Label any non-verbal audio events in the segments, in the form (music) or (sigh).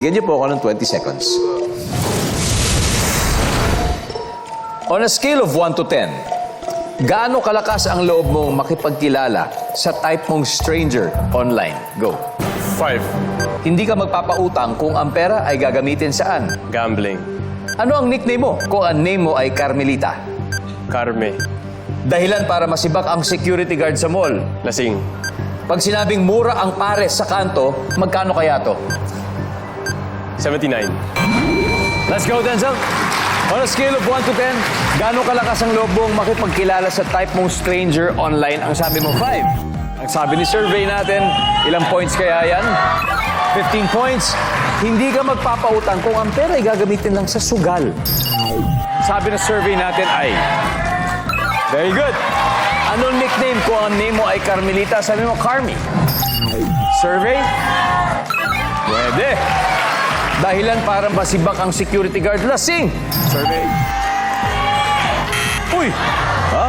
Bigyan niyo po ako ng 20 seconds. On a scale of 1 to 10, gaano kalakas ang loob mong makipagkilala sa type mong stranger online? Go. Five. Hindi ka magpapautang kung ang pera ay gagamitin saan. Gambling. Ano ang nickname mo kung ang name mo ay Carmelita? Karme. Dahilan para masibak ang security guard sa mall. Lasing. Pag sinabing mura ang pares sa kanto, magkano kaya to? 79. Let's go, Denzel. On a scale of 1 to 10, gaano kalakas ang loob mong makipagkilala sa type mong stranger online? Ang sabi mo, 5. Ang sabi ni survey natin, ilang points kaya yan? 15 points. Hindi ka magpapautang kung ang pera ay gagamitin lang sa sugal. Sabi ng survey natin ay, Very good. Anong nickname ko ang name mo ay Carmelita? Sabi mo, Carmi. Survey? Pwede. Dahilan para masibak ang security guard. Lasing! Survey. Uy! Ha?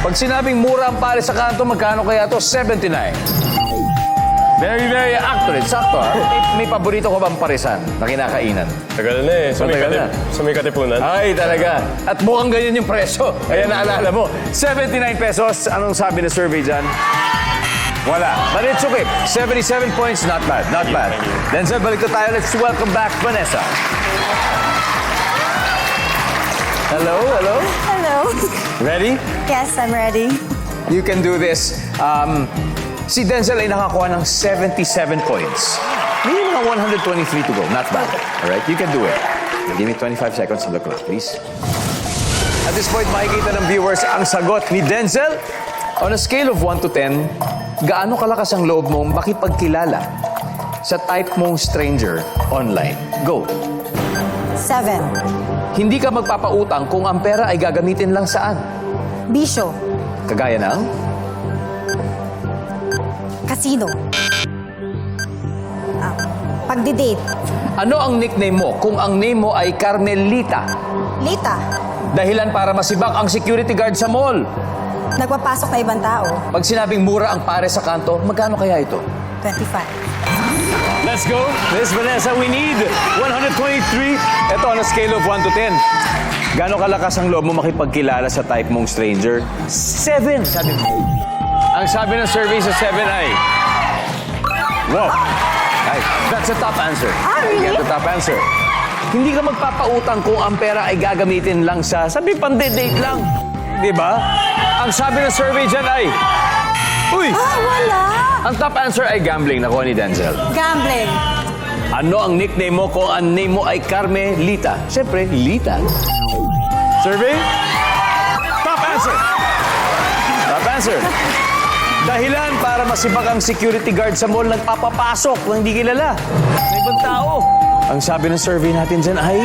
Pag sinabing mura ang pare sa kanto, magkano kaya to? 79. Very, very accurate. Sakto, ha? May, (laughs) may paborito ko bang parisan na kinakainan? Tagal na eh. Sa may, Matagal katip- na. sa may katipunan. Ay, talaga. At mukhang ganyan yung presyo. Kaya naalala mo, 79 pesos. Anong sabi ng survey dyan? Wala. But it's okay. 77 points, not bad. Not bad. you. Denzel, balik na tayo. Let's welcome back Vanessa. Hello, hello. Hello. Ready? Yes, I'm ready. You can do this. Um, si Denzel ay nakakuha ng 77 points. May mga 123 to go. Not bad. All right, you can do it. Give me 25 seconds on the clock, please. At this point, makikita ng viewers ang sagot ni Denzel. On a scale of 1 to 10, gaano kalakas ang loob mong makipagkilala sa type mong stranger online? Go. Seven. Hindi ka magpapautang kung ang pera ay gagamitin lang saan? Bisyo. Kagaya ng... Casino. Ah, pagdi-date. Ano ang nickname mo kung ang name mo ay Carmelita? Lita. Dahilan para masibak ang security guard sa mall. Nagpapasok na ibang tao. Pag sinabing mura ang pare sa kanto, magkano kaya ito? 25. Let's go. Miss Vanessa, we need 123. Ito on a scale of 1 to 10. Gano'ng kalakas ang loob mo makipagkilala sa type mong stranger? 7, sabi mo. Ang sabi ng survey sa 7 ay... Wow. Ay, that's a top answer. Ah, really? Get the top answer. Hindi ka magpapautang kung ang pera ay gagamitin lang sa... Sabi, pande-date lang. Di ba? Ang sabi ng survey dyan ay... Uy! Ah, wala. Ang top answer ay gambling, nakuha ni Denzel. Gambling. Ano ang nickname mo kung ang name mo ay Carmelita? Siyempre, Lita. Survey? Top answer! Top answer. Dahilan para masibak ang security guard sa mall nagpapapasok ng hindi kilala. May ibang tao. Ang sabi ng survey natin dyan ay...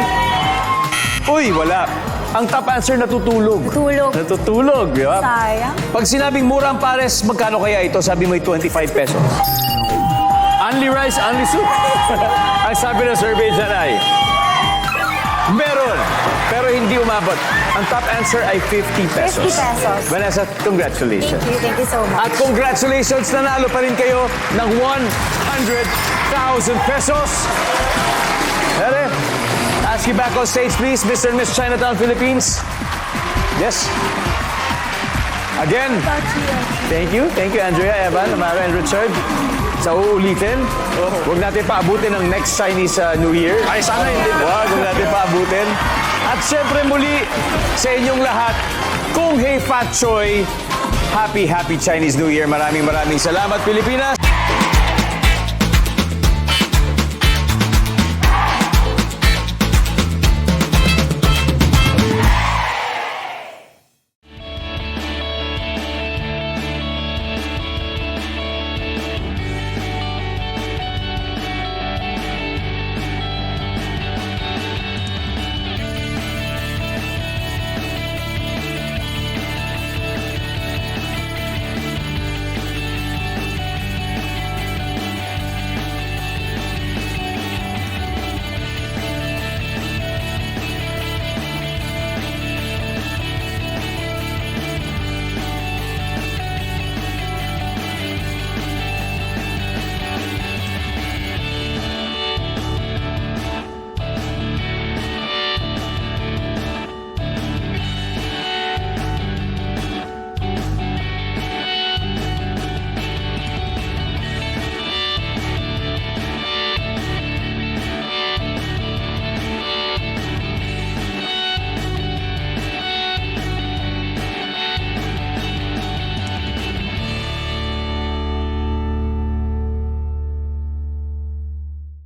Uy, wala. Ang top answer natutulog. Natulog. Natutulog, di ba? Sayang. Pag sinabing mura ang pares, magkano kaya ito? Sabi mo ay 25 pesos. Only rice, only soup. (laughs) ang sabi ng survey dyan ay, meron, pero hindi umabot. Ang top answer ay 50 pesos. 50 pesos. Vanessa, congratulations. Thank you. Thank you so much. At congratulations, nanalo pa rin kayo ng 100,000 pesos. Ere, ask you back on stage, please, Mr. and Miss Chinatown, Philippines. Yes. Again, thank you. Thank you, Andrea, Evan, Amara, and Richard. Sa uulitin, huwag natin paabutin ng next Chinese uh, New Year. Ay, sana hindi. Huwag, huwag natin paabutin. At syempre muli, sa inyong lahat, Kung Hei Fat Choi, Happy, happy Chinese New Year. Maraming maraming salamat, Pilipinas.